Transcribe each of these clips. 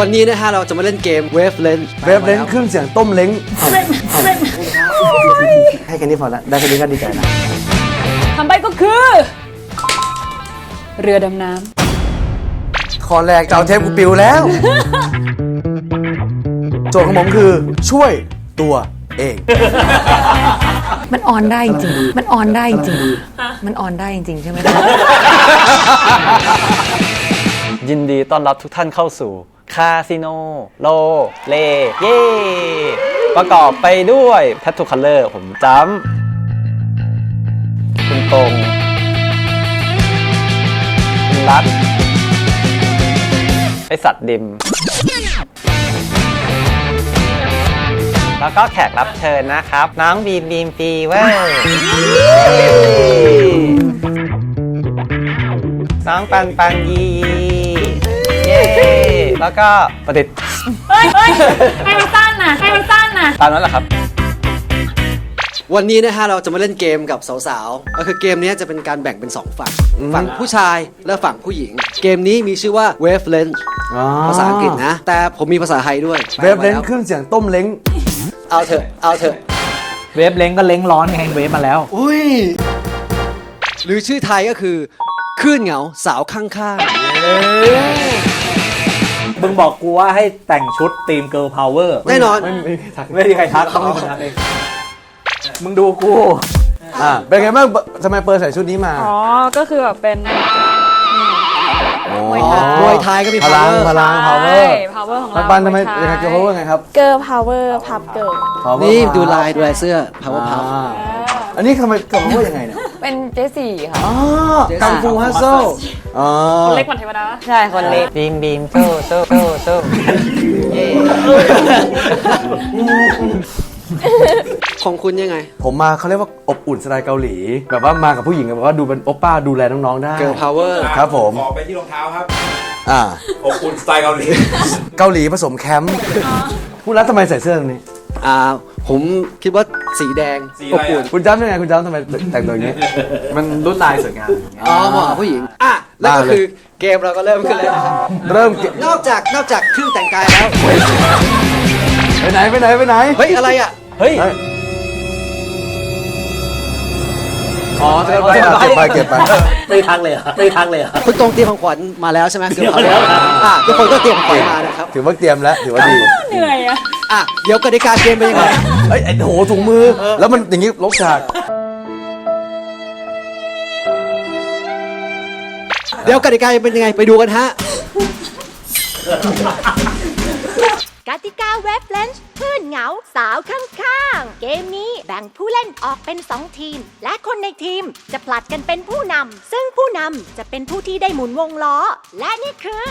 วันนี้นะฮะเราจะมาเล่นเกม Wave Lens เวฟเล้งเครื่องเสียงต้มเล้งให้แค่นี้พอละได้แค่นี้ก็ดีใจนะคำใบ้ก็คือ เรือดำน้ข้อแรกจะเอาเทปกูปิวแล้ว โจทย์ของผมคือช่วยตัวเอง มันออนได้จริงมันออนได้จริงมันออนได้จริงใช่ไหม ยินดีต้อนรับทุกท่านเข้าสู่ คาสิโน โล เลเย่ประกอบไปด้วยแท t ทูคัลเลอร์ผมจำคุณตรงคุณรัฐไอสัตว์ดิม แล้วก็แขกรับเชิญนะครับ น้องบีมบีมฟีเวอร์น้องปันปันยีเย้ แล้วก็ประดิษฐ์ำเฮ้ยเฮ้ยให้มันสั้นนะให้มันสั้นนะตามนั้นแหละครับ วันนี้นะฮะเราจะมาเล่นเกมกับสาวๆ ก็คือเกมนี้จะเป็นการแบ่งเป็น 2 ฝั่ง ฝั่งผู้ชายและฝั่งผู้หญิง เกมนี้มีชื่อว่า Wave Lens ภาษาอังกฤษนะ แต่ผมมีภาษาไทยด้วยเวฟเล้งเครื่องเสียงต้มเล้ง เอาเถอะ เอาเถอะ เวฟเล้งก็เล้งร้อนไงเวฟมาแล้ว อุ้ย หรือชื่อไทยก็คือคลื่นเหงาสาวข้าง มึงบอกกูว่าให้แต่งชุดทีมเกิร์ลพาวเวอร์ๆแน่นอนไม่มีใครทักต้องเป็นคนทักเองมึงดูกูอ่าเป็นไงบ้างทำไมเปิดใส่ชุดนี้มาอ๋อ ก็คือแบบเป็น มวยไทย มวยไทยก็มีพลัง power พลัง power ใช่ power ของปัเรานปันทำไมวยทยังไงเกิร์ลพาวเวอร์ไงครับ เกิร์ลพาวเวอร์พับเกิร์ล Power นี่ Power ดูลายดูลายเสื้อ power puff อ่าอันนี้ทำไมเกิร์ลพาวเวอร์ยังไงเนี่ย เป็นเจสี่ค่ะ อ๋อกังฟูฮัสเซิลอ๋อเล็กกว่าเทวดาใช่คนเล็กบีมบีมสู้สู้สู้สู้เย่ของคุณยังไง ผมมาเขาเรียกว่าอบอุ่นสไตล์เกาหลี แบบว่ามากับผู้หญิงแบบว่าดูเป็นโอปป้าดูแลน้องๆได้ Girl Power ครับผมขอไปที่รองเท้าครับ อ่าอบอุ่นสไตล์เกาหลี เกาหลีผสมแคมป์พูดแล้วทำไมใส่เสื้อตรงนี้อ่า ผมคิดว่าสีแดงสีออะไรบอุ่นอะคุณจ้ำยังไงคุณจ้ำทำไมแต่งตัวอย่างนี้ มันรุ่นลายสวยงามอ๋อเหมาะกับผู้หญิง อะแล้วก็ได้เลยคือเกมเราก็เริ่มขึ้นแล้วนะครับเริ่มเก็บนอกจากนอกจากเครื่องแต่งกายแล้ว ไปไหนไปไหนไปไหนเฮ้ยอะไรอะ เฮ้ย เฮ้ย อ๋อจะไปเก็บไปเก็บไปไม่ทักเลยเหรอะไม่ทักเลยเหรอะคุณตรงเตรียมของขวัญมาแล้วใช่ไหมเกือบเตรียมแล้วอะทุกคนก็เตรียมของขวัญมานะครับถือว่าเตรียมแล้วถือว่าดีเหนื่อยอะอะเดี๋ยวกติกาเกมเป็นยังไงเอ้ยไอ้โหถุงมือ แล้วมันอย่างนี้ลบฉากเดี๋ยวกติกาเป็นยังไงไปดูกันฮะ กติกาเว็บเลนส์คลื่นเหงาสาวข้างๆ เกมนี้แบ่งผู้เล่นออกเป็น 2 ทีม และคนในทีมจะผลัดกันเป็นผู้นำ ซึ่งผู้นำจะเป็นผู้ที่ได้หมุนวงล้อ และนี่คือ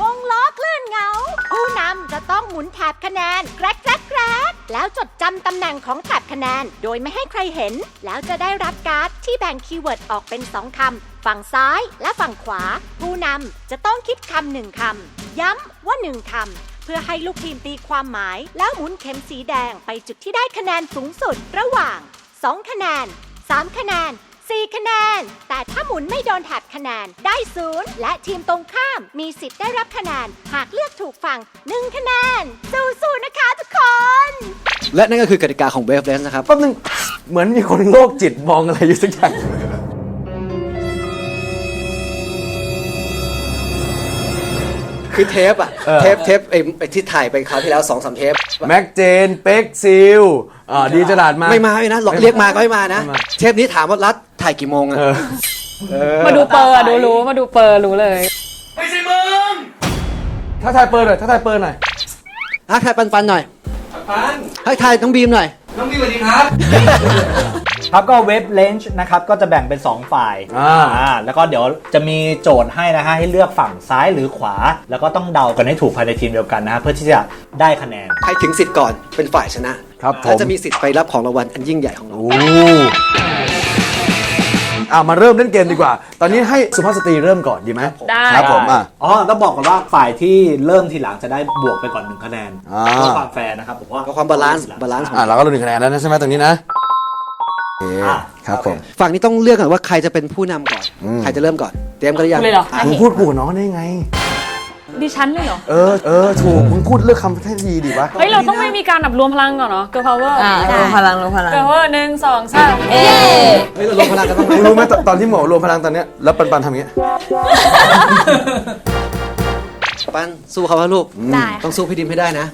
วงล้อคลื่นเหงา ผู้นำจะต้องหมุนแถบคะแนนแกรกแกรกแกรกแล้วจดจำตำแหน่งของแถบคะแนน โดยไม่ให้ใครเห็น แล้วจะได้รับการ์ดที่แบ่งคีย์เวิร์ดออกเป็น2คำฝั่งซ้ายและฝั่งขวา ผู้นำจะต้องคิดคำหนึ่งคำย้ำว่าหนึ่งคำ พื่อให้ลูกทีมตีความหมาย แล้วหมุนเข็มสีแดงไปจุดที่ได้คะแนนสูงสุดระหว่าง 2 คะแนน 3 คะแนน 4 คะแนน แต่ถ้าหมุนไม่โดนแถบคะแนนได้ศูนย์และทีมตรงข้ามมีสิทธิ์ได้รับคะแนน หากเลือกถูกฝั่ง1คะแนน สู้ๆนะคะทุกคน และนั่นก็คือกติกาของ Wave Lens นะครับ แป๊บนึงเหมือนมีคนโรคจิตมองอะไรอยู่สักอย่าง คือเทปอะเออเทปเทปไอ้ไอ้ที่ถ่ายไปคราวที่แล้วสองสามเทป แม็กเจน เป็กซิลอ่าดีจลาดมา ไม่มาเลยนะหลอกเรียกมาก็ไม่มานะ ไม่มา เทปนี้ถามว่ารัดถ่ายกี่โมงอะเออมาดูเปอร์อะดูรู้มาดูเปอร์รู้เลย ถ้าทายเปิดหน่อยถ้าทายเปิดหน่อยทักทายปันปันหน่อยปันทักทายน้องบีมหน่อยครับ ก็เว็บเลนจ์นะครับก็จะแบ่งเป็น 2 ฝ่ายอ่าแล้วก็เดี๋ยวจะมีโจทย์ให้นะฮะให้เลือกฝั่งซ้ายหรือขวา แล้วก็ต้องเดากันให้ถูกภายในทีมเดียวกันนะฮะเพื่อที่จะได้คะแนน ใครถึงสิทธิ์ก่อนเป็นฝ่ายชนะครับผม แล้วจะมีสิทธิ์ไปรับของรางวัลอันยิ่งใหญ่ของเรา โอ้อ่ามาเริ่มเล่นเกมดีกว่า ตอนนี้ให้สุภาพสตรีเริ่มก่อนดีไหมได้ ครับผมอะ อ๋อต้องบอกก่อนว่าฝ่ายที่เริ่มทีหลังจะได้บวกไปก่อนหนึ่งคะแนนอ่า เพื่อความแฟร์นะครับผมว่าก็ความบาลานซ์บาลานซ์ของอ่าเราก็ลุ้นหนึ่งคะแนนแล้วนะใช่ไหมตรงนี้นะ โอเคอะครับผมฝั่งนี้ต้องเลือกก่อนว่าใครจะเป็นผู้นำก่อนอืมใครจะเริ่มก่อน เตรียมกันหรือยังเลยเหรอะมึงพูดกูกับน้องได้ไง ดิฉันเลยเหรอ เออ เออ ถูก มึงพูดเลือกคำให้ดีดีวะ เฮ้ย เราต้องไม่มีการแบบรวมพลังก่อนเนาะเกิร์ลพาวเวอร์อ่าลงพลังลงพลัง เกิร์ลพาวเวอร์หนึ่งสองสามเอ๊ะไม่เราลงพลังกันบ้างไหมมึงรู้ไหมตอนตอนที่หมอรวมพลังตอนเนี้ยแล้วปันปันทำอย่างเงี้ย ปันสู้เขาว่าลูก ได้ต้องสู้พี่ดิมให้ได้นะ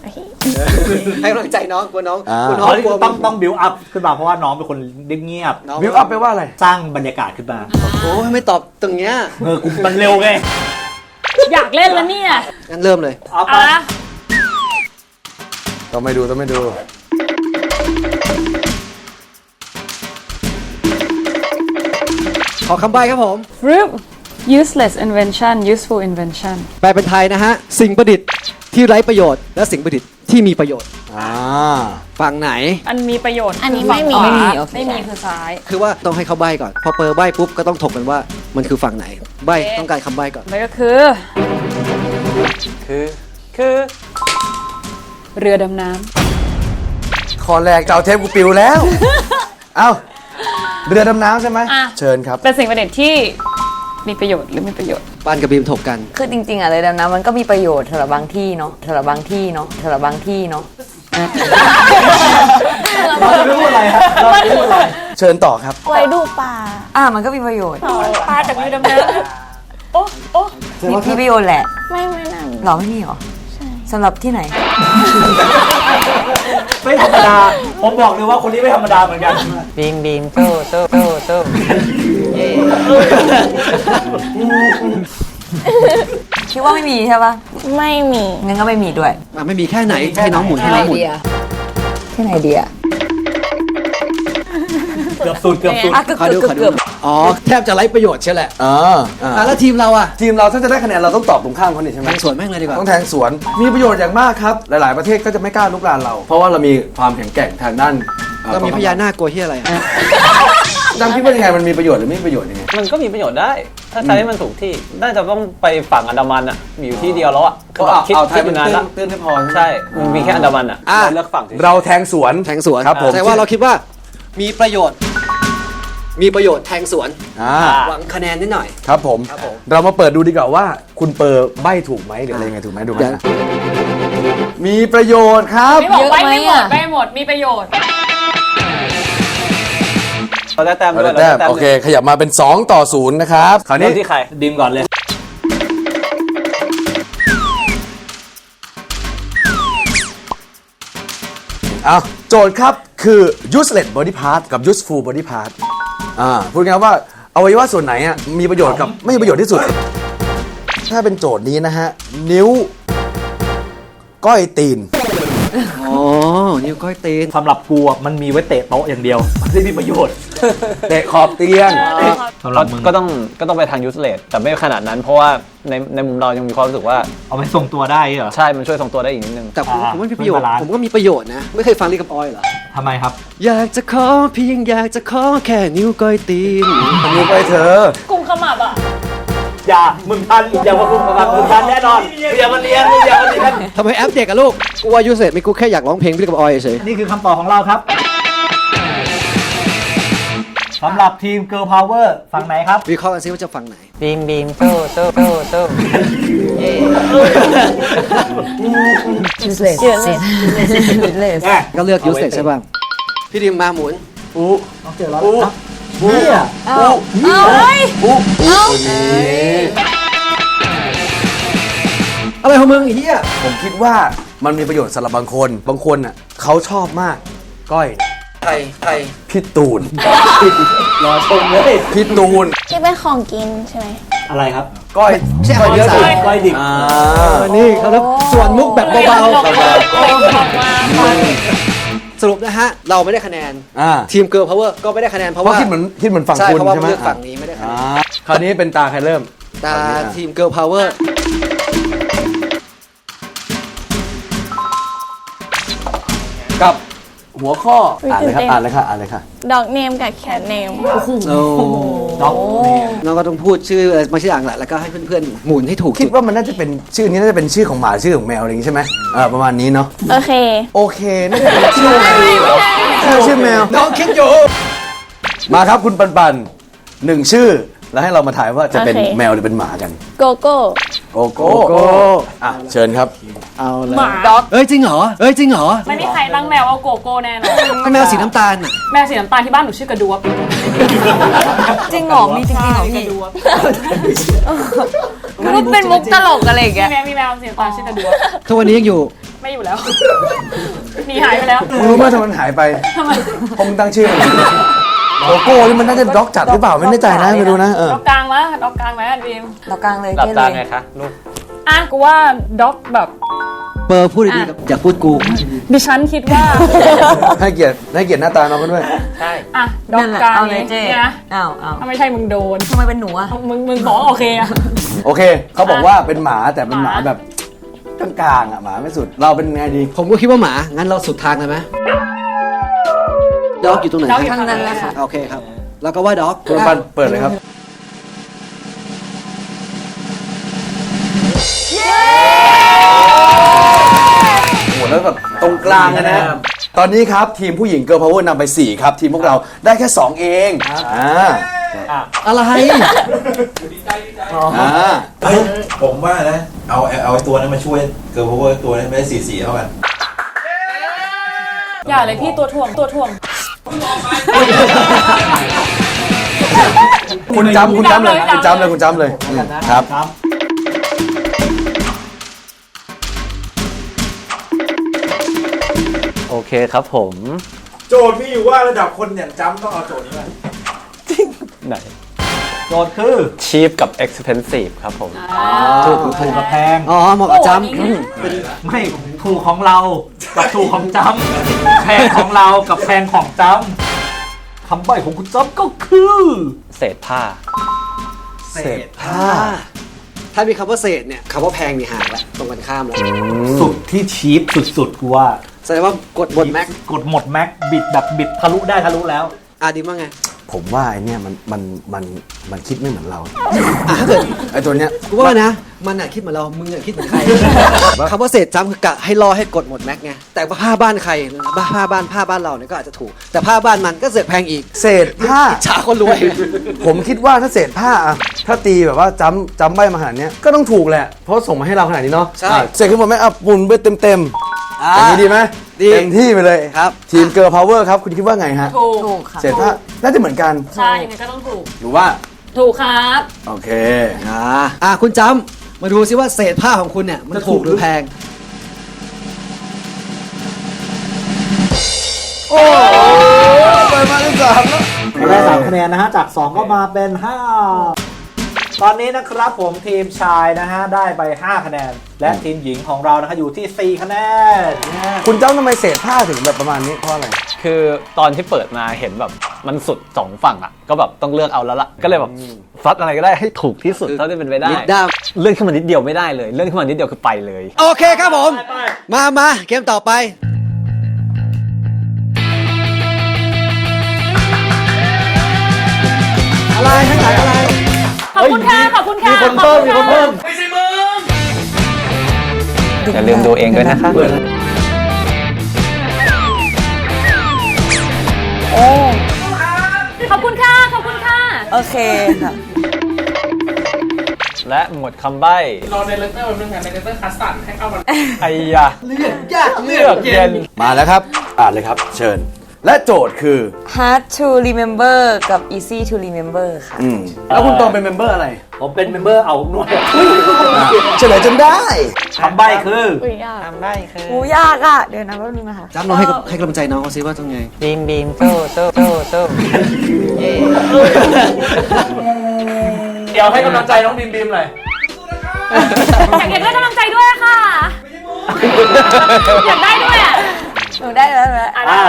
ให้กำลังใจน้องกลัวน้องอ่ากลัวน้อ๋อองนี่กลัวต้องต้องบิวอัพขึ้นมาเพราะว่าน้องเป็นคนเงียบน้องวิวอัพไปลว่าอะไรๆสร้างบรรยากาศขึ้นมา โอ้ยไม่ตอบตรงเนี้ยเออกูมันเร็วไง อยากเล่นแล้วเนี่ย งั้นเริ่มเลย เอาไปเอาละ ต้องไม่ดูต้องไม่ดูขอคำใบ้ครับผมรูป useless invention useful invention แปลเป็นไทยนะฮะ สิ่งประดิษฐ์ที่ไร้ประโยชน์และสิ่งประดิษฐ์ ที่มีประโยชน์อ่าฝั่งไหน อันมีประโยชน์อันนี้คืฝั่งไม่มีขวาไม่มีโอเค ไม่มีคือซ้าย คือว่าต้องให้เขาใบ้ก่อน พอเปิดใบ้ปุ๊บก็ต้องถกกันว่ามันคือฝั่งไหน ใบ้ต้องการคำใบ้ก่อน แล้วก็คือ คือ คือเรือดำน้คอแรกจะเอาเทปกูปิวแล้ว เอ้า เรือดำน้ำใช่ไหมำอะ เชิญครับเป็นสิ่งประดิษฐ์ที่ มีประโยชน์หรือไม่ประโยชน์ปานกับบีมถกกัน คือจริงๆอะเลยดำน้ำมันก็มีประโยชน์สำหรับบางที่เนาะสำหรับบางที่เนาะสำหรับบางที่เนาะเราจะไม่พูดอะไรครับเราจะไม่พูดอะไรเชิญต่อครับ ไว้ดูปลาอ่ามันก็มีประโยชน์ปลาจากเรือดำน้ำโอ้โอ้มีมีประโยชน์แหละ ไม่ไม่นั่นหรอไม่มีหรอ สำหรับที่ไหน ไม่ธรรมดา ผมบอกเลยว่าคนนี้ไม่ธรรมดาเหมือนกัน บีมบีมตู้ตู้ตู้ตู้คิดว่าไม่มีใช่ปะไม่มีงั้นก็ไม่มีด้วยอะไม่มีแค่ไหนให้น้องหมุนให้น้องหมุนที่ไหนดีอะ เกือบสุดเกือบสุดอะเกือบขอดูเกืขออบดูเกือบ อ๋อ แทบจะไร้ประโยชน์ใช่แหละอ่าอ่าอะแล้วทีมเราอะทีมเราถ้าจะได้คะแนนเราต้องตอบตรงข้ามเขานี่ใช่ไหมแทงสวนแม่งเลยดีกว่า ต้องแทงสวน มีประโยชน์อย่างมากครับ หลาย ๆ ประเทศก็จะไม่กล้าลุกรานเรา เพราะว่าเรามีความแข็งแกร่งทางด้านอ่อเรามีพญานาคกลัวที่อะไรอะจำคิดว่ายังไง มันมีประโยชน์หรือไม่มีประโยชน์ยังไง มันก็มีประโยชน์ได้ ถ้าใช้ให้มันถูกที่ น่าจะต้องไปฝั่งอันดามันอะ มีอยู่ที่เดียวแล้วอะคือแบบคิดเอาไทคิยดมัมานนานตื้ละนตื้นให้พอใช่ไหมใช่ มันมีแค่อันดามันอะอะ เราเลือกฝั่งเฉยๆเราแทงสวน แทงสวนครับผมแต่ว่าเราคิดว่า มีประโยชน์ มีประโยชน์แทงสวน อ่าหวังคะแนนนิดหน่อย ครับผม ครับผม เรามาเปิดดูดีกว่าว่าคุณเปิดใบถูกไหมหรืออะไรยังไงถูกไหมดูไหมเดี๋ยวนะมีประโยชน์ครับ ไม่บอกไปเยอะไหมไม่หมดอะไปหมดมีประโยชน์ เราได้แต้มเอาด้วยละแต้มราได้โอเค ขยับมาเป็น 2 ต่อ 0 นะครับ คราวเริ่นี้มที่ใครดิมก่อนเลย เอาโจทย์ครับคือ useless body part กับ useful body part อ่าพูดง่ายๆว่าอวัยวะส่วนไหนอะมีประโยชน์กับไม่มีประโยชน์ที่สุด ถ้าเป็นโจทย์นี้นะฮะ นิ้ว ก้อยตีน อ๋อนิ้วก้อยตีนสำหรับกูอะมันมีไว้เตะโต๊ะอย่างเดียว มันไม่มีประโยชน์ เตะขอบเตียงสำหรับมึงก็ต้องก็ต้องไปทางยูสเลสแต่ไม่ขนาดนั้น เพราะว่าในในมุมเรายังมีความรู้สึกว่า เอาไปส่งตัวได้เหรอ ใช่มันช่วยทรงตัวได้อีกนิดนึง แต่ผมอ่าผมว่ามีประโยชน์ไม่บาลานซ์ ผมก็มีประโยชน์นะ ไม่เคยฟังลิกับออยเหรอ ทำไมครับ อยากจะขอเพียงอยากจะขอแค่นิ้วก้อยตีน นิ้วก้อยเธอ กุมขมับอะ อย่ามึงทันอย่ามาคุมกับมึงทันแน่นอนมึงอย่ามาเรียนมึงอย่ามาเรียนทำไมแอปเด็กอะลูกกูว่ายูเซตไม่กูแค่อยากร้องเพลงพี่กับออยเฉยนี่คือคำตอบของเราครับสำหรับทีม Girl Power ฝั่งไหนครับ วิเคราะห์กันซิว่าจะฟังไหน บีมบีมตู้ตู้ตู้ตู้ useless useless ก็เลือกยูเซตใช่ป่ะพี่ดิมมาหมุนอู้ต้องเจอแล้วอู้อู้ เนี่ยเอาเอาเฮ้ยอะไรของมึงไอ้เหี้ยผมคิดว่ามันมีประโยชน์สำหรับบางคน บางคนอะเขาชอบมาก ก้อยไทยไทยพี่ตูน รอชมเลย พี่ตูน ที่เป็นของกินใช่ไหมอะไรครับ ก้อยไม่ใช่อาหารเยอะสาสุดยก้อยดิบอ่านี่เขาเรียกส่วนมุกแบบเบาออกมาๆส รุปนะฮะ เราไม่ได้คะแนน อ่าทีมเกิร์ลพาวเวอร์ก็ไม่ได้คะแนนเพราะเพราะว่าคิดเหมือนคิดเหมือนฝั่งใช่คุณเพราะว่าใช่ไหมเลือกฝั่งนี้ไม่ได้คะแนอ่านคราวนี้เป็นตาใครเริ่ม ตาทีมเกิร์ลพาวเวอร์กับ หัวข้ออ่านเลยครับอ่านเลยค่ะอ่านเลยค่ะดอกเนมกับแคทเนม โอ้ด็อกเนี่ยน้องก็ต้องพูดชื่ออะไรมาชื่ออ่างแหละแล้วก็ให้เพื่อนๆหมุนให้ถูกคิดจุดว่ามันน่าจะเป็นชื่อนี้น่าจะเป็นชื่อของหมาชื่อของแมวอะไรอย่างงี้ใช่ไหมอ่าประมาณนี้เนาะโอเค โอเคน่าจะเป็นชื่อแมวชื่อชื่อแมวน้องคิดอยู่มาครับคุณปันปันหนึ่งชื่อ แล้วให้เรามาถ่ายว่าจะเป็นโอเค แมวหรือเป็นหมากัน โกโก้ โกโก้อะเชิญครับ เอาเลยหมาเอ้ยจริงเหรอเอ้ยจริงเหรอไม่มีใครตั้งแมวเอาโกโก้แน่นอนเป็นแมวสีน้ำตาลน่ะแมวสีน้ำตาลที่บ้านหนูชื่อกระดวบจริงเหรอมีจริงๆเหรอกพี่ระดวบมันเป็นมุกตลกอะไรอย่างมีเงี้ยแมวมีแมวสีน้ำตาลชื่อกระดวบทุกวันนี้ยังอยู่ ไม่อยู่แล้วหนีหายไปแล้วมึงรู้ไหมทำไมมันหายไปทำไมผมตั้งชื่อมัน โกโก้นี่มันน่าจะด็อกจัดหรือเปล่าไม่แน่ใจนะไม่รู้นะเออด็อกกลางมะด็อกกลางไหมบีมเรากลางเลยหลับเก้ตาเลยไงคะลูกอะกูว่าด็อกแบบเปอร์พูดดีๆกับอย่าพูดกู ดิฉันคิดว่า ให้เกียรติให้เกียรติหน้าตาน้องเขาด้วย ใช่อะด็อกนั่นแหละกลางเอาเลยเจ๊เนี่ยนะอ้าวอ้าวถ้าไม่ใช่มึงโดน ทำไมเป็นหนูอะมึงมึงบอกว่าโอเคอะ โอเคเขาบอกว่าเป็นหมาแต่เป็นหมาหมา แบบกลางๆอะหมาไม่สุด เราเป็นไงดี ผมก็คิดว่าหมา งั้นเราสุดทางเลยไหม ด็อกอยู่ตรงไหนด็อกอยู่ทางนั้นแหละค่ะ โอเคครับ แล้วก็ว่าด็อกคุณปันเปิดเลยครับ โอ้โหแล้วแบบตรงกลางอะนะ ตอนนี้ครับทีมผู้หญิงเกิร์ลพาวเวอร์นำไป 4 ครับ ทีมพวกเราได้แค่ 2 เองอ่าอะไรอ่าเฮ้ยผมว่านะ เอาเอาเอาตัวนั้นมาช่วยเกิร์ลพาวเวอร์ตัวนั้นไม่ได้สีสีเท่ากันอย่าเลยพี่ตัวถ่วงตัวถ่วง คุณจำคุณจำเลยคุณจำเลยคุณจำเลยอืมครับ โอเคครับผม โจทย์มีอยู่ว่าระดับคนอย่างจำต้องเอาโจทย์นี้มาไหน โจทย์คือ cheap กับ expensive ครับผม ถูกถูกกับแพง อ๋อเหมาะกับจโอ้อันนี้ไม่ถูกของเรากับถูกของจำ แพงของเรากับแพงของจำคำใบ้ของคุณจำก็คือเศษผ้า เศษำถ้า ถ้ามีคำว่าเศษเนี่ยคำว่าแพงนี่ห่างแล้วตรงกันข้ามแล้วสุดที่ชีพสุดๆกูว่าแสดงว่ากดบทแม็กกดหมดแม็กบิดแบบบิดทะลุได้ทะลุแล้ว อาดีว่าไง ผมว่าไอเนี่ยมันมันมันมันคิดไม่เหมือนเราอะถ้าเกิดไอตัวเนี้ยกูว่านะ มันอะคิดเหมือนเรา มึงอะคิดเหมือนใครคำว่าเศษจำคือกะให้รอให้กดหมดแม็กไง แต่ว่าผ้าบ้านใครบ้าผ้าบ้านผ้าบ้านเราเนี่ยก็อาจจะถูก แต่ผ้าบ้านมันก็เสือกแพงอีก เศษผ้าฉาคนรวย ผมคิดว่าถ้าเศษผ้าอะถ้าตีแบบว่าจำจำใบมาขนาดเนี้ยก็ต้องถูกแหละ เพราะส่งมาให้เราขนาดนี้เนาะใช่อะเศษขึ้นหมดไหมอะปุ่นไปเต็มเต็มๆอ่าอย่างนี้ดีไหม ดี เต็มที่ไปเลยครับ ทีมเกิร์ลพาวเวอร์ครับ คุณคิดว่าไงฮะ ถูกถูกค่ะเศษผ้าน่าจะเหมือนกัน ใช่ยังไงก็ต้องถูก หรือว่า ถูกครับ โอเค อ่าอะคุณจำมาดูซิว่าเศษผ้าของคุณเนี่ย มันถูกหรือแพงโอ้ไปมาที่สามแล้ว ได้สามคะแนนนะฮะ จาก 2 ก็มาเป็น 5 ตอนนี้นะครับผมทีมชายนะฮะได้ไป 5 คะแนน และทีมหญิงของเรานะคะอยู่ที่ 4 คะแนน คุณจำทำไมเศษผ้าถึงแบบประมาณนี้เพราะอะไร คือตอนที่เปิดมาเห็นแบบมันสุดสองฝั่งอะ ก็แบบต้องเลือกเอาแล้วล่ะ ก็เลยแบบฟัดอะไรก็ได้ให้ถูกที่สุดเท่าที่เป็นไปได้ นิดด้าม เลื่อนขึ้นมานิดเดียวไม่ได้เลย เลื่อนขึ้นมานิดเดียวคือไปเลย โอเคครับผม มามาเกมต่อไป อะไรข้ ขอบคุณค่ะขอบคุณค่ะมีคนเพิ่มมีคนเพิ่มอย่าลืมดูเองด้วยนะคะขอบคุณค่ะ ขอบคุณค่ะ โอเคค่ะ และหมวดคำใบ้ รอในเลเตอร์นึงอะในเลเตอร์คัสตันให้เข้ามาไอ้ยะเลือกยากเลือกเย็น มาแล้วครับ อ่านเลยครับ เชิญ และโจทย์คือ hard to remember กับ easy to remember ค่ะ อืมแล้วคุณตองเป็นเมมเบอร์อะไรผมเป็นเมมเบอร์เอาหน่วยเฉลยจนได้คำใบ้คือ อุ้ยยากคำใบ้คือหูยากอะ เดี๋ยวนะแป๊บนึงนะคะจำลองให้กับให้กำลังใจน้องเขาซิว่าต้องไง บีมบีมโต้โต้โต้โต้เดี๋ยวให้กำลังใจน้องบีมบีมหน่อยอยากได้กำลังใจด้วยค่ะอยากได้ด้วยอะหนูได้แล้วแล้วอะอะ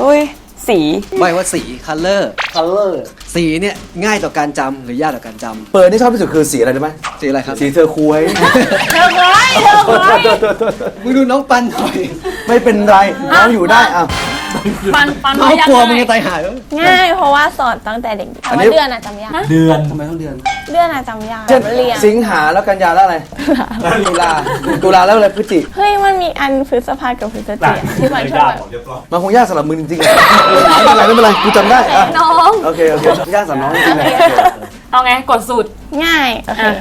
อุ้ยสี ใบว่าสีคัลเลอร์คัลเลอร์สีเนี่ยง่ายต่อการจำหรือยากต่อการจเปิดที่ชอบที่สุดคือสีอะไรรู้ไหมำสีอะไรครับสีเธอคุยเธอไว้เธอไว้มึงดูน้องปันหน่อย ไม่เป็นไรน้องอยู่ได้อะ ปันปันน้องไว้ยังกลัวไงมึงจะตายหายเหรอง่ายเพราะว่าสอนตั้งแต่เด็กๆแต่อันว่านี้เดือนอะจำยากเดือนทำไมต้องเดือน เดือนอะจำยากเช่นแบบเรียนสิงหาแล้วกันยาแล้วอะไรตุลาตุลาแล้วอะไรพฤศจิเฮ้ยมันมีอันพฤษภากับพฤศจิกาที่มันช่วยแบบเรียบร้อยมันคงยากสำหรับมึงจริงๆอะไม่เป็นไรไม่เป็นไรกูจำได้อะน้อง โอเคโอเคยากสำหรับน้องจริงๆเลยเอาไงกดสูตรง่ายโอเคอะ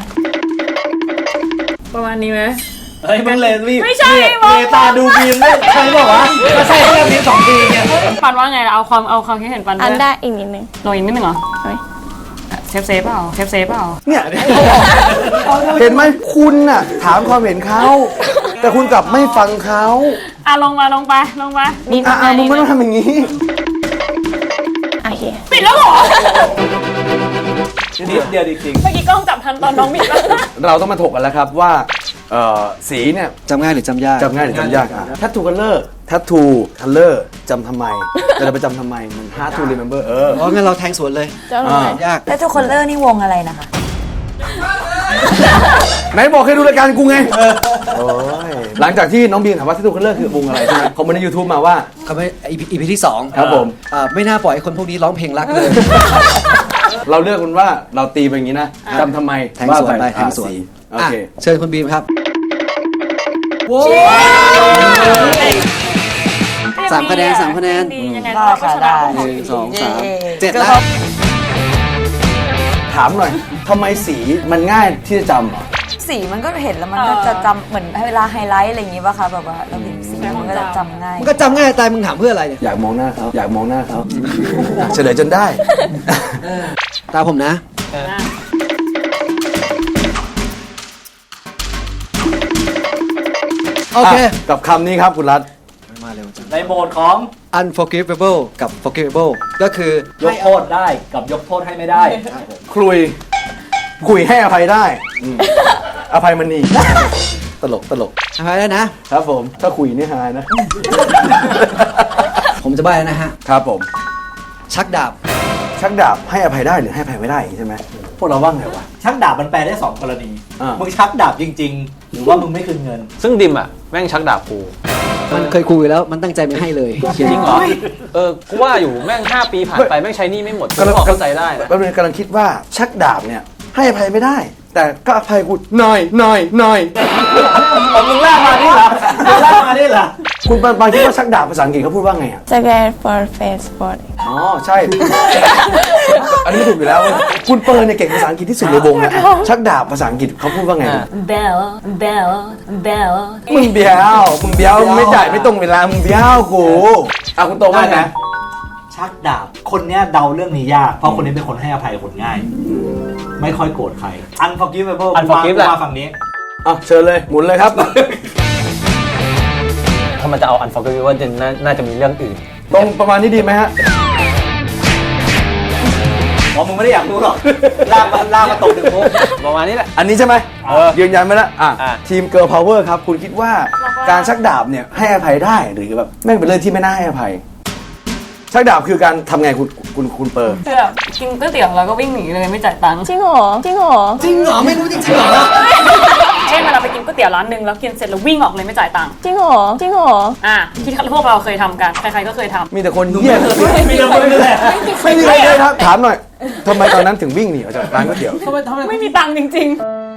ประมาณนี้ไหม เฮ้ยมึงเลนพี่ไม่ใช่เลมองเลตาดูบีมเนี่ยใช่ป่าวะก็ใช่แค่บีมสองทีเนี่ยปันว่าไงเอาความเอาความคิดเห็นปันอันด้วยได้อีกนิดนึงลงอีกนิดนึงเหรอเฮ้ยเซฟเซฟเปล่าเซฟเซฟเปล่าเนี่ยเห็นไหมคุณน่ะ ถามความเห็นเขาแต่คุณกลับไม่ฟังเขาอะลงมาลงไปลงไปอะอะมึงไม่ต้องทำอย่างนี้ โอเค ปิดแล้วเหรอนิดเดียวจริงเมื่อกี้กล้องจับทันตอนน้องบิดปะเราต้องมาถกกันแล้วครับว่า เอ่อสีเนี่ยจำง่ายหรือจำยากจำง่ายหรือจำยากอะทัตทูคัลเลอร์ทัตทูคัลเลอร์จำทำไม แต่เราไปจำทำไม มัน hard to remember เออ อ๋องั้นเราแทงสวนเลยเจ้าหน่อยยากแล้วทุกคนเลอร์นี่วงอะไรนะคะไหนบอกให้ดูรายการกูไงโอ้ยหลังจากที่น้องบีมถามว่าทัตทูคัลเลอร์คือวงอะไรใช่ไหมคอมเมนต์ใน YouTube มาว่า เขาไม่อีพีอีพีที่สองครับผม อ่าไม่น่าปล่อยให้คนพวกนี้ร้องเพลงรักเลย เราเลือกคุณว่าเราตีไปอย่างนี้นะจำทำไมแทงสวนไปาแทงสวนอะสีโออะเคเชิญคุณบีมครับ สามคะแนนสามคะแนน ดียังไงได้เราก็ค่ะชได้นะหนึ่งสองสามเย้เจ็ดก็แล้วพอถามหน่อยทำไมสีมันง่ายที่จะจำเหรอสีมันก็เห็นแล้วมันก็จะจำเหมือนเวลาไฮไลท์อะไรอย่างงี้ป่ะคะแบบว่าเราเห็นสีมันก็จะจำง่าย มันก็จำง่ายตายมึงถามเพื่ออะไรเนี่ยอยากมองหน้าเขาอยากมองหน้าเขาเฉลยจนได้ ตามผมนะ โอเคะกับคำนี้ครับคุณรัฐ มาเร็วจังๆในโหมดของ unforgivable กับ forgivable ก็คือยกโทษได้กับยกโทษให้ไม่ได้ คลุย คุยให้อภัยได้อืมอภัยมันนีตลกตลกทำไมได้นะ ครับผม ถ้าคุยนี่ฮานะ ผมจะใบ้แล้วนะฮะ ครับผม ชักดาบ ชักดาบให้อภัยได้หรือให้อภัยไม่ได้อย่างนี้ใช่ไหมพ วกเราว่างไงวะ ชักดาบมันแปลได้สองกรณี อ่ามึ มึงชักดาบจริง ๆ หรือว่ามึงไม่คืนเงิน ซึ่งดิมอะแม่งชักดาบกูมันเคยคุยแล้วมันตั้งใจไม่ให้เลยเขียนจริงเหรอเออกูว่าอยู่แม่ง 5 ปีผ่านไปแม่งใช้หนี่ไม่หมดกูกำลังพอเข้าใจได้นะแป๊บนึงกำลังคิดว่าชักดาบเนี่ย ให้อภัยไม่ได้ แต่ก็อภัยกูหน่อยหน่อยหน่อยเอามึงลากมานี่เหรอมึงลากมานี่เหรอคุณปานปานคิดว่าชักดาบภาษาอังกฤษเขาพูดว่าไงอะสแกน for face sport อ๋อใช่ อันนี้ไม่ถูกอยู่แล้ว คุณเปิร์เนี่ยเก่งภาษาอังกฤษที่สุดในวงนะชักดาบภาษาอังกฤษเขาพูดว่าไงอ่า bell bell bell มึงเบี้ยวมึงเบี้ยวมึงไม่จ่ายไม่ตรงเวลามึงเบี้ยวกูอะคุณโตว่าไง ชักดาบ คนเนี้ยเดาเรื่องนี้ยาก เพราะคนนี้เป็นคนให้อภัยคนง่าย ไม่ค่อยโกรธใคร unforgivable Unforgive กูแหละ มาฝั่งนี้ อะเชิญเลยหมุนเลยครับ ถ้ามันจะเอา unforgivable จะน่าน่าจะมีเรื่องอื่น ตรงประมาณนี้ดีไหมฮะ อ๋อมึงไม่ได้อยากรู้หรอกลากมาลากมาตกถึงมุก ประมาณนี้แหละ อันนี้ใช่ไหมเออยืนยันไปแล้วอะอะ ทีมเกิร์ลพาวเวอร์ครับ คุณคิดว่าการชักดาบเนี่ยให้อภัยได้หรือแบบแม่งเป็นเรื่องที่ไม่น่าให้อภัย ชักดาบคือการทำไงคุณคุณคุณเปิร์คือแบบกินก๋วยเตี๋ยวแล้วก็วิ่งหนีเลยไม่จ่ายตังค์จริงเหรอจริงเหรอจริงเหรอไม่รู้จริงๆเหรอเช่นเวลาไปกินก๋วยเตี๋ยวร้านหนึ่งแล้วกินเสร็จแล้ววิ่งออกเลยไม่จ่ายตังค์จริงเหรอจริงเหรออะที่พวกเราเคยทำกันใครๆก็เคยทำ มีแต่คนเยี่ยมีแต่มึงนี่แหละไม่มีใครเลยครับถามหน่อยทำไมตอนนั้นถึงวิ่งหนีออกจากร้านก๋วยเตี๋ยว ไม่มีตังค์จริง ๆ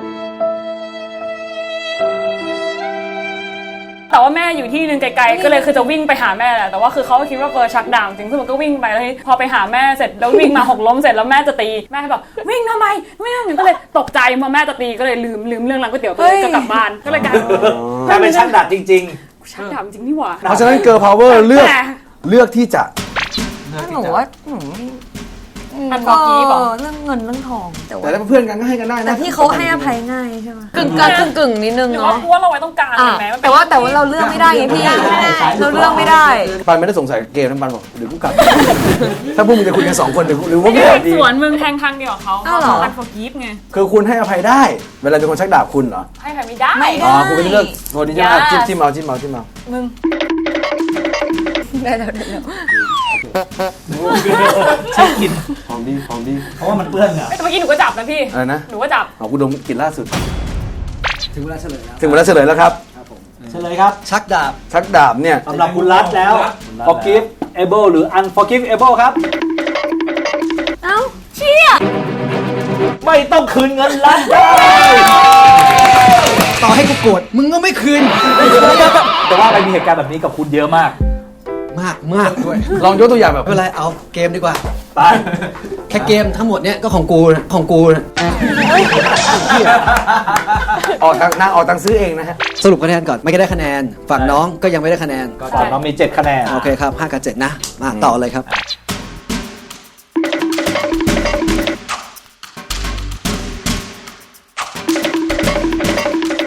แต่ว่าแม่อยู่ที่หนึงไกลๆก็เลยคือจะวิ่งไปหาแม่แหละแต่ว่าคือเขาก็คิดว่าเฟิร์นชักดาวจริงซึ่งมันก็วิ่งไปแล้วทีนี้พอไปหาแม่เสร็จแล้ววิ่งมาหกล้มเสร็จแล้วแม่จะตีแม่บอกวิ่งทำไมวิ่งหนูก็เลยตกใจพอแม่จะตีก็เลยลืมลืมเรื่องร้านก๋วยเตี๋ยวก็เลยก็กลับบ้านก็เลยกลายเป็นถ้าเป็นชักดาบจริง ชักดาวจริงนี่หว่า เพราะฉะนั้นเกิร์ลพาวเวอร์เลือกแต่ เลือกที่จะ หนูว่าหนู ไม่มันบอกกี้บอกเออเรื่องเงินเรื่องทองแต่แต่ว่าถ้าเป็นเพื่อนกันก็ให้กันได้นะแต่พี่เขาให้อภัยง่ายใช่ไหมกึ่งกลางกึ่งกึ่งนิดนึงหรือว่าเนาะกูว่าเราไว้ต้องการอะเห็นไหมมันเป็นแต่ว่าแต่ว่าเราเลือกไม่ได้ไงพี่ เราเลือกไม่ได้ ปันไม่ได้สงสัยเกมทั้งปันบอกเดี๋ยวกูกลับ ถ้าพวกมึงจะคุยกันสองคนเดี๋ยวกูหรือว่าไม่ไม่ได้ดี สวนมึงแทงครั้งเดียวกับเขาอ้าวเหรอ อันฟอร์กีฟไงคือคุณให้อภัยได้ เวลาเป็นคนชักดาบคุณเหรอ ให้ใครไม่ได้ ไม่ได้ อ๋อ คุณเป็นเรื่องโทษดีจ้าอย่าจิ้มจิ้มเอาจิ้มเอาจิ้มเอามึง ได้แล้วได้แล้วๆ ใช่กินของดีของดีเพราะว่ามันเปื้อนเหงื่อเอ้ยแต่เมื่อกี้หนูก็จับนะพี่ อะไรนะหนูก็จับ เอากูดมกลิ่นล่าสุด ถึงเวลาเฉลยแล้วถึงเวลาเฉลยแล้วครับ เฉลยครับชักดาบชักดาบเนี่ย สำหรับคุณรัฐแล้ว forgive able หรือ unforgive able ครับ เอ้าเชี่ยไม่ต้องคืนเงินรัฐได้ต่อให้กูโกรธมึงก็ไม่คืนแต่ว่าไปมีเหตุการณ์แบบนี้กับคุณเยอะมาก มากมากด้วยลองยกตัวอย่างแบบไม่เป็นไรเอาเกมดีกว่า ไปแค่เกมทั้งหมดเนี้ยก็ของกูนะของกูนะออกทางนางออกตังค์ซื้อเองนะฮะสรุปคะแนนก่อนไม่ได้คะแนนฝั่งน้องก็ยังไม่ได้คะแนนก่อนน้องมี 7 คะแนนโอเคครับ5กับ7นะมาต่อเลยครับ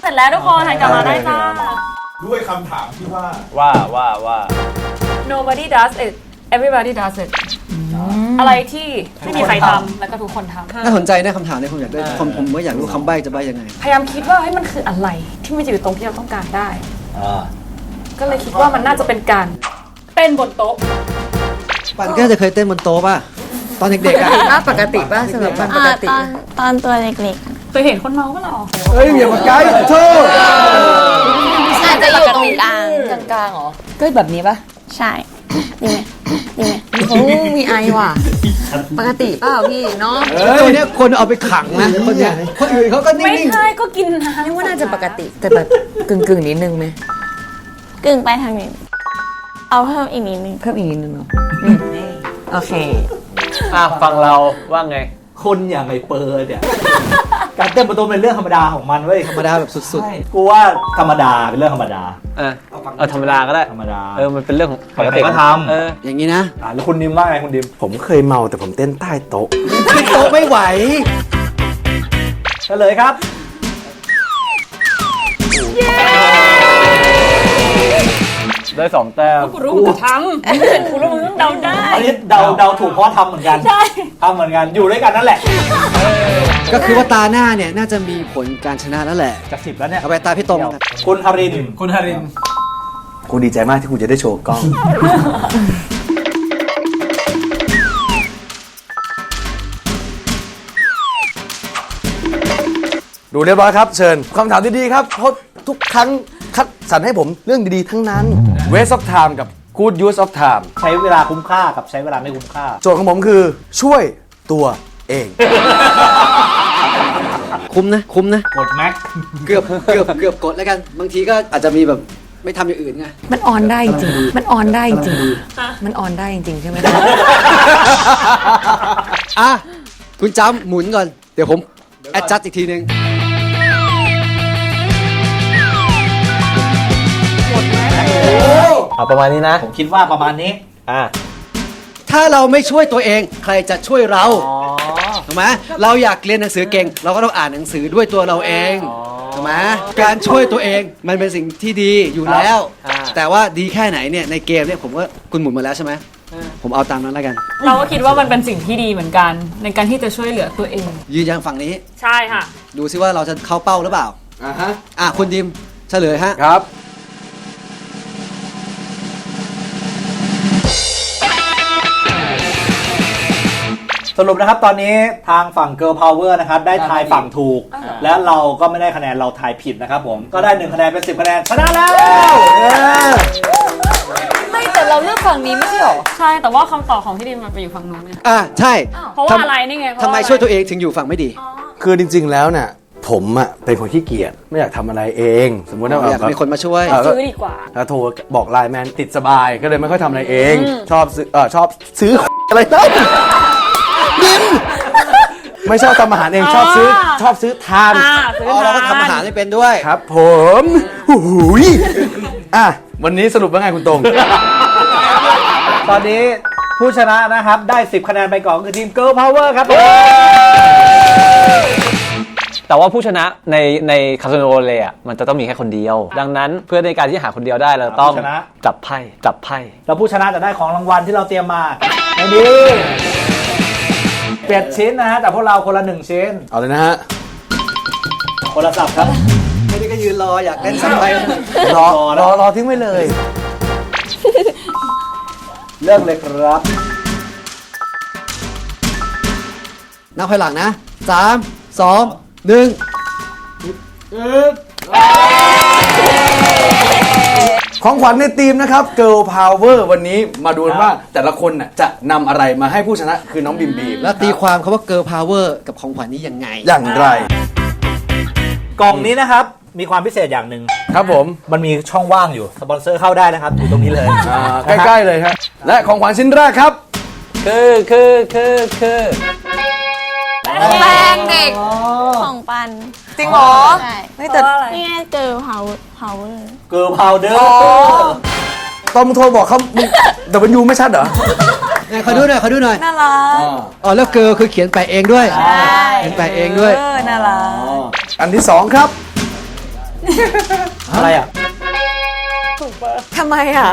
เสร็จแล้วทุกคนหันกลับมาได้จ้าด้วยคำถามที่ว่าว่าว่าว่า nobody does it everybody does it อะไรที่ไม่มีใครทำแล้วก็ทุกคนทำน่าสนใจนะคำถามนี้ผมอยากได้ผมผมก็อยากรู้คำใบ้จะใบ้ยังไง พยายามคิดว่าเฮ้ยมันคืออะไรที่มันจะอยู่ตรงที่เราต้องการได้อ่าก็เลยคิดว่ามันน่าจะเป็นการเต้นบนโต๊ะ ปันก็จะเคยเต้นบนโต๊ะป่ะ ตอนเด็กๆอะป้าปกติป้าสำหรับป้าปอ่ากติตอนตอนตัวเล็กเคยเห็นคนเมาก็หรอเฮ้ยอย่ามาใกล้โทษๆอาจจะอยู่ตรงกลางกลางกลางๆเหรอก็แบบนี้ปะ ใช่ดีไหมดีไหมโอ้มีไอว่ะ ปกติเปล่าพี่เนาะตัวเนี้ยคนเอาไปขังนะคนเนี้ยคนอื่นเขาก็นิ่ไม่งใช่ก็กินน้ำนี่ว่าน่าจะปกติแต่แบบกึ่งกึ่งๆนิดนึงไหมกึ่งไปทางนี้ เอาเพิ่มอีกนิดนึงเพิ่มอีกนิดนึงเนาะอืมโอเค อะฟังเราว่าไง คนอย่างไอเปิร์เนี่ย การเต้นบนโต๊ะเป็นเรื่องธรรมดาของมันเว้ยๆ ธรรมดาแบบสุดกูว่าธรรมดาเป็นเรื่องธรรมดาเออเออธรรมดาก็ได้ ธรรมดาเออมันเป็นเรื่องของปกติใครๆก็ทำ เออๆอย่างนี้นะอ่าแล้วคุณดิมว่าไงคุณดิม ผมเคยเมาแต่ผมเต้นใต้โต๊ะขึ้นโต๊ะไม่ไหว เฉลยครับ ได้สองแต้มกูรู้กูทำกูรู้มึงต้องเดาได้ อันนี้เดาเดาถูกเพราะทำเหมือนกันใช่ ทำเหมือนกันอยู่ด้วยกันนั่นแหละ ก็คือว่าตาหน้าเนี่ย น่าจะมีผลการชนะแล้วแหละ จากสิบแล้วเนี่ย เอาไปตาพี่ตรงครับคุณฮาริน คุณฮาริน กูดีใจมากที่กูจะได้โชว์กล้อง ดูเรียบร้อยครับ เชิญคำถามดีๆครับเพราะทุกครั้งคัดสรรให้ผมเรื่องดีๆทั้งนั้น Waste of time กับ Good use of time ใช้เวลาคุ้มค่ากับใช้เวลาไม่คุ้มค่า โจทย์ของผมคือช่วยตัวเอง คุ้มนะ คุ้มนะ กดแม็ก เกือบเกือบเกือบกดแล้วกัน บางทีก็อาจจะมีแบบ ไม่ทำอย่างอื่นไง มันออนได้จริง มันออนได้จริง มันออนได้จริงใช่ไหมอะ คุณจำหมุนก่อน เดี๋ยวผม แอดจัดอีกทีนึง เอาประมาณนี้นะ ผมคิดว่าประมาณนี้ อะ ถ้าเราไม่ช่วยตัวเอง ใครจะช่วยเราถูกไหมเราอยากเรียนหนังสือเก่ง เราก็ต้องอ่านหนังสือด้วยตัวเราเองถูก ไหมการช่วยตัวเองมันเป็นสิ่งที่ดีอยู่แล้วอ่า แต่ว่าดีแค่ไหนเนี่ยในเกมเนี่ยผมว่าคุณหมุนมาแล้วใช่ไหมผมเอาตามนั้นแล้วกัน เราก็คิดว่ามันเป็นสิ่งที่ดีเหมือนกัน ในการที่จะช่วยเหลือตัวเอง ยืนยันฝั่งนี้ ใช่ค่ะ ดูซิว่าเราจะเข้าเป้าหรือเปล่า อ่าฮะ อะคุณดิมเฉลยฮะ ครับ สรุปนะครับตอนนี้ทางฝั่ง Girl Power นะครับได้ทายฝั่งถูก และเราก็ไม่ได้คะแนนเราทายผิดนะครับผมก็ได้1คะแนนเป็น10คะแนนชนะแล้วไม่แต่เราเลือกฝั่งนี้ไม่ใช่หรอ ใช่แต่ว่าคำตอบของพี่ดิมมันไปอยู่ฝั่งนู้นไงอะใช่เพราะว่าอะไรนี่ไงเพราะทำไมว่าช่วยตัวเองถึงอยู่ฝั่งไม่ดี คือจริง ๆ แล้วเนี่ยผมอะเป็นคนขี้เกียจไม่อยากทำอะไรเอง สมมติว่าอยากมีคนมาช่วยเออก็ซื้อดีกว่า แล้วโทรบอกไลน์แมนติดสบายก็เลยไม่ค่อยทำอะไรเอง ชอบซื้อเออชอบซื้อ อะไรนั่น ดิมไม่ชอบทำอาหารเองชอบซื้ออ่าชอบซื้อทานอ่าซื้ออ๋อเราก็ททำอาหารให้เป็นด้วย ครับ ผมหูหูยอะวันนี้สรุปว่าไงคุณตรง ตอนนี้ผู้ชนะนะครับ ได้ 10 คะแนนไปก่อนคือทีม Girl Power ครับผมแต่ว่าผู้ชนะในในคาสิโนเลยอะมันจะต้องมีแค่คนเดียว ดังนั้นเพื่อในการที่หาคนเดียวได้เราต้องผู้ชนะ จับไพ่จับไพ่ แล้วผู้ชนะจะได้ของรางวัลที่เราเตรียมมาในนี้ เปียดชิ้นนะฮะแต่พวกเราคนละหนึ่งชิ้นเอาเลยนะฮะ คนละสับครับ ไม่ได้ก็ยืนรออยากเล่นสักไปรอรอรอทิ้งไว้เลยเลือกเลยครับนับภายหลังนะสามสองหนึ่ง ของขวัญในทีมนะครับ Girl Power วันนี้มาดูกันว่าแต่ละคนน่ะจะนำอะไรมาให้ผู้ชนะคือน้องบิมบีมแล้วตีความคาว่า girl power กับของขวัญนี้ยังไง อย่างไร กล่องนี้นะครับ มีความพิเศษอย่างหนึ่ง ครับผมมันมีช่องว่างอยู่ สปอนเซอร์เข้าได้นะครับอยู่ตรงนี้เลยอ่าใกล้ ๆ เลยครับ และของขวัญชิ้นแรกครับ คือคือคือคือ แป้งเด็กของปัน จริงเหรอใช่เฮ้ยแต่ นี่ไงเกิร์ลเฮาเฮาเกิร์ลพาวเดอร์ ตอนมึงโทรบอกเขามึงแต่เป็นยูไม่ชัดเหรอ ไหนขอดูหน่อยขอดูหน่อย น่ารักอ๋อแล้วเกิร์ลคือเขียนไปเองด้วย เขียนไปเองด้วย เออน่ารัก อันที่สองครับอะไรอะทำไมอะ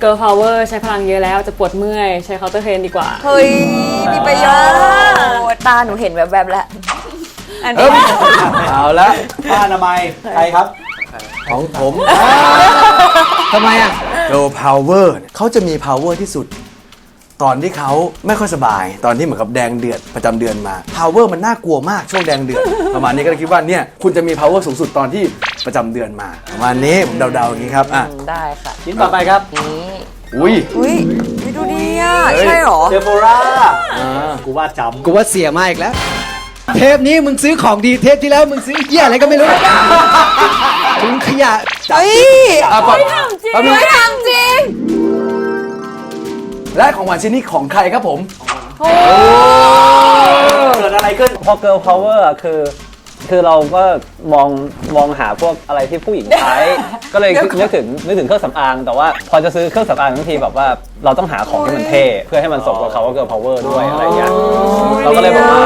เกิร์ลพาวเวอร์ใช้พลังเยอะแล้วจะปวดเมื่อย ใช้เคาน์เตอร์เทรนดีกว่า เฮ้ย มีประโยชน์ ตาหนูเห็นแวบๆแล้ว อันเอ้นี้ยเอาละผ้าอนามัยใครครับ ของผมทำไมอะ Girl Power เขาจะมี power ที่สุด ตอนที่เขาไม่ค่อยสบาย ตอนที่เหมือนกับแดงเดือดประจำเดือนมา power มันน่ากลัวมากช่วงแดงเดือด ประมาณนี้ก็เลยคิดว่าเนี่ยคุณจะมี power สูงสุดตอนที่ประจำเดือนมาประมาณนี้ผมเดาๆอย่างนี้ครับอะได้ค่ะชิ้นต่อไปครับนี่อุ้ยอุ้ยไม่ดูดีอะเฮ้ยใช่เหรอ เซโฟรากูว่าจำกูว่าเสียมาอีกแล้ว เทปนี้มึงซื้อของดีเทปที่แล้วมึงซื้อเหี้ยอะไรก็ไม่รู้ถุงขยะเฮ้ยอะก่อนแป๊บนึงไม่ทำจริง และของหวานชิ้นนี้ของใครครับผม เกิดอะไรขึ้น พอ girl power อะคือ คือเราก็มองมองหาพวกอะไรที่ผู้หญิงใช้ ก็เลยนึกถึงนึกถึงเครื่องสำอาง แต่ว่าพอจะซื้อเครื่องสำอางทั้งทีแบบว่าเราต้องหาของที่มันเท่ เพื่อให้มันสมกับเขาว่า girl power ด้วยอะไรเงี้ยเราก็เลยบอกว่า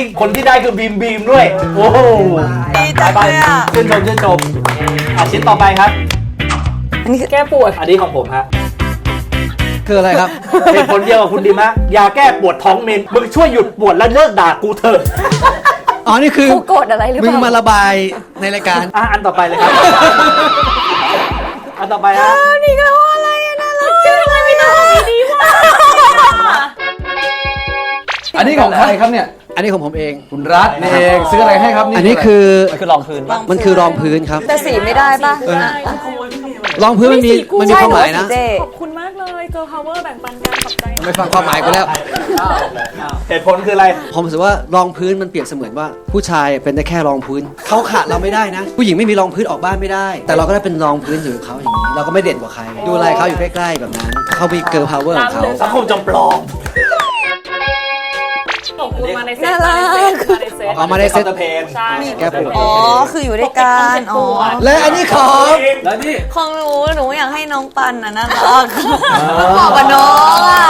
เห็นอันเนี้ยยิ่งคนที่ได้คือบีมบีมด้วย โอ้โหดีจังไปเลยอะชื่นชมชื่นชมอะชิ้นต่อไปครับ อันนี้คือแก้ปวด อันนี้ของผมฮะคืออะไรครับ เหตุผลเดียวกับคุณดีมะยาแก้ปวดท้องเมนมึงช่วยหยุดปวดแล้วเลิกด่ากูเถอะอ๋อ นี่คือกูโกรธอะไรหรือเปมึงล่ามาระบายในรายการ อะอันต่อไปเลยครับ อันต่อไปฮะนี่ก็ว่าอะไรอะน่ารักจังเลยไม่ต้องดีว่ะอันนี้ของใครครับเนี่ยอั นนี้ของผมเอง คุณรัฐนี่เองซื้ออะไรให้ครับนี่อันนี้คือมันคือรองพื้นปะมันคือรองพื้นครับแต่สีไม่ได้ป่ะรองพื้นมันมีมันมีใช่ความหมายนะเจ๊ขอบคุณมากเลยเกิร์ลพาวเวอร์แบ่งปันกันขอบใจไม่ฟังความหมายกูแล้ว เหตุผลคืออะไร ผมรู้สึกว่ารองพื้นมันเปรียบเสมือนว่า ผู้ชายเป็นได้แค่รองพื้น เขาขาดเราไม่ได้นะ ผู้หญิงไม่มีรองพื้นออกบ้านไม่ได้ แต่เราก็ได้เป็นรองพื้นอยู่กับเขาอย่างนี้ เราก็ไม่เด่นกว่าใคร ดูแลเขาอยู่ใกล้ๆแบบนั้น เขามีเกิร์ลพาวเวอร์ของเขา สังคมจำปลอมขอบ คุณมาในเซ็ตน่ารัก มาในเซ็ตเอามาได้เซ็ต เพนใช่แก้ปวด อ๋อ คืออยู่ด้วยกันอ๋อ และอันนี้ของ แล้วนี่ของหนูหนูอยากให้น้องปันน่ะน่ารักเหมาะกับน้องอะ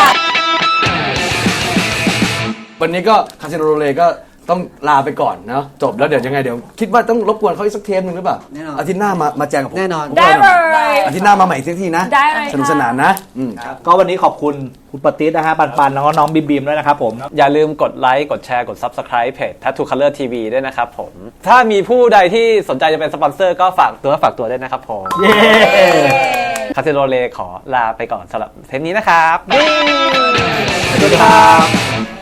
วันนี้ก็คาสิโนโรเลก็ ต้องลาไปก่อนเนาะจบแล้วเดี๋ยวยังไงเดี๋ยวคิดว่าต้องรบกวนเขาอีกสักเทปหนึ่งหรือเปล่าแน่นอน อาทิตย์หน้ามามาแจงกับผมแน่นอน ได้เลย อาทิตย์หน้ามาใหม่อีกสักทีนะได้เลยค่ะสนุกสนานนะอืม ก็วันนี้ขอบคุณคุณปฏิษนะฮะปันปันแล้วก็น้องบีมบีมด้วยนะครับผม อย่าลืมกดไลค์ กดแชร์ กด Subscribe เพจ Tattoo Color TV ด้วยนะครับผม ถ้ามีผู้ใดที่สนใจจะเป็นสปอนเซอร์ก็ฝากตัวฝากตัวด้วยนะครับผมเย้คาเซโรเลขอลาไปก่อนสำหรับเทปนี้นะครับ สวัสดีครับ